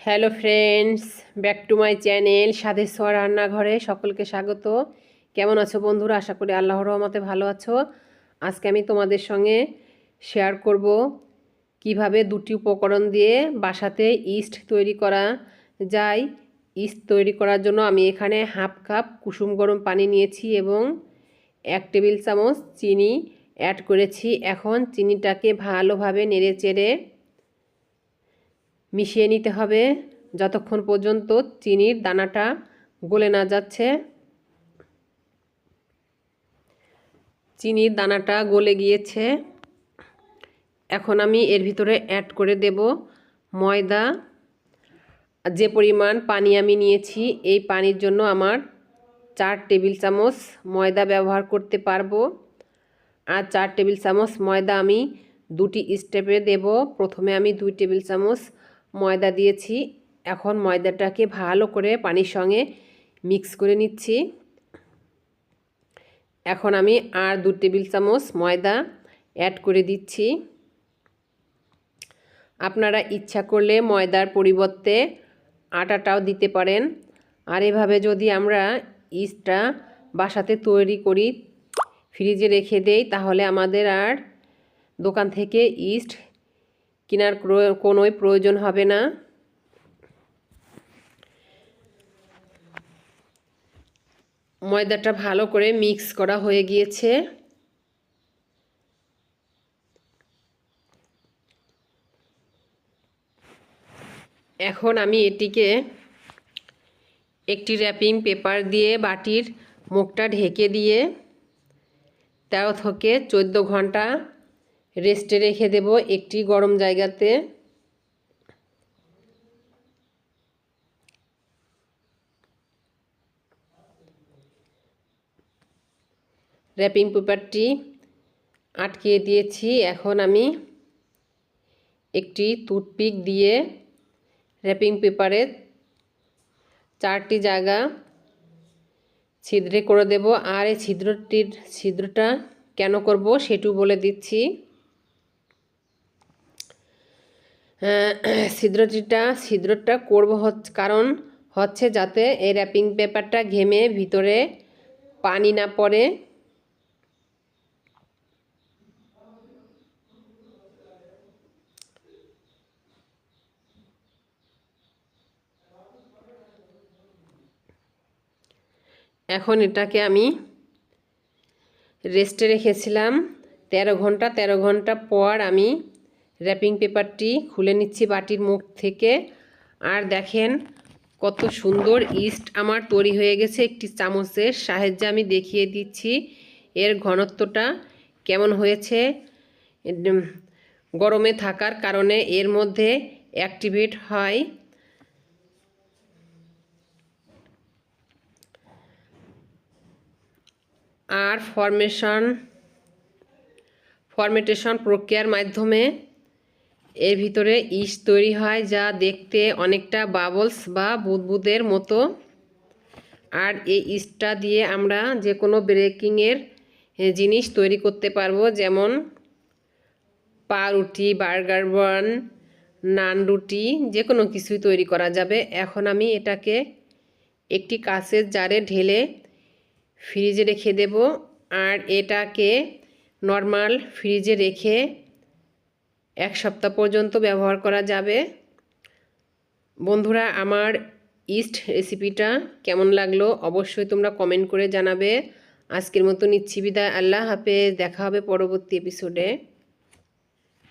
Hello friends, back to my channel Swadeshwar রান্নাঘরে সকলকে স্বাগত। কেমন আছো বন্ধুরা? আশা করি আল্লাহর রহমতে ভালো আছো। আজকে আমি তোমাদের সঙ্গে শেয়ার করব কীভাবে দুটি উপকরণ দিয়ে বাসাতে ইস্ট তৈরি করা যায়। ইস্ট তৈরি করার জন্য আমি এখানে হাফ কাপ কুসুম গরম পানি নিয়েছি এবং এক টেবিল চামচ চিনি অ্যাড করেছি। এখন চিনিটাকে ভালোভাবে নেড়ে চেড়ে মিশিয়ে নিতে হবে। যতক্ষণ পর্যন্ত চিনির দানাটা গলে না যাচ্ছে, চিনির দানাটা গলে গিয়েছে, এখন আমি এর ভিতরে অ্যাড করে দেব ময়দা। যে পরিমাণ পানি আমি নিয়েছি, এই পানির জন্য আমার চার টেবিল চামচ ময়দা ব্যবহার করতে পারব। আর চার টেবিল চামচ ময়দা আমি দুটি স্টেপে দেব। প্রথমে আমি দুই টেবিল চামচ ময়দা দিয়েছি। এখন ময়দাটাকে ভালো করে পানির সঙ্গে মিক্স করে নিচ্ছি। এখন আমি আর দু টেবিল চামচ ময়দা অ্যাড করে দিচ্ছি। আপনারা ইচ্ছা করলে ময়দার পরিবর্তে আটাটাও দিতে পারেন। আর এভাবে যদি আমরা ইস্টটা বাসাতে তৈরি করি, ফ্রিজে রেখে দেই, তাহলে আমাদের আর দোকান থেকে ইস্ট কেনার কোনোই প্রয়োজন হবে না। ময়দাটা ভালো করে মিক্স করা হয়ে গিয়েছে। এখন আমি এটিকে একটি র্যাপিং পেপার দিয়ে বাটির মুখটা ঢেকে দিয়ে তেরো থেকে চোদ্দ ঘণ্টা রেস্টে রেখে দেব একটি গরম জায়গাতে। র্যাপিং পেপারটি আটকে দিয়েছি। এখন আমি একটি টুথপিক দিয়ে র্যাপিং পেপারে চারটি জায়গা ছিদ্রে করে দেব। আর এই ছিদ্রটির, ছিদ্রটা কেন করব সেটু বলে দিচ্ছি। ছিদ্রটিটা, ছিদ্রটা করব হচ্ছে কারণ হচ্ছে যাতে এই র্যাপিং পেপারটা ঘেমে ভিতরে পানি না পড়ে। এখন এটাকে আমি রেস্টে রেখেছিলাম। তেরো ঘণ্টা তেরো ঘণ্টা পর আমি র্যাপিং পেপারটি খুলে নিচ্ছি বাটির মুখ থেকে। আর দেখেন কত সুন্দর ইস্ট আমার তৈরি হয়ে গেছে একটি চামচের সাহায্যে আমি দেখিয়ে দিচ্ছি। এর ঘনত্বটা কেমন হয়েছে? গরমে থাকার কারণে এর মধ্যে অ্যাক্টিভেট হয়। আর ফরমেশন ফরমেটেশন প্রক্রিয়ার মাধ্যমে এর ভিতরে ইস তৈরি হয় যা দেখতে অনেকটা বাবলস বা বুদবুদের মতো। আর এই ইস্টটা দিয়ে আমরা যে কোনো ব্রেকিংয়ের জিনিস তৈরি করতে পারব, যেমন পাউরুটি, বার্গার বান, নান রুটি যে কোনো কিছুই তৈরি করা যাবে। এখন আমি এটাকে একটি কাঁচের জারে ঢেলে ফ্রিজে রেখে দেব। আর এটাকে নর্মাল ফ্রিজে রেখে এক সপ্তাহ পর্যন্ত ব্যবহার করা যাবে। বন্ধুরা, আমার ইস্ট রেসিপিটা কেমন লাগল অবশ্যই তোমরা কমেন্ট করে জানাবে। আজকের মতো নিচ্ছি বিদায়। আল্লাহ হাফেজ। দেখা হবে পরবর্তী এপিসোডে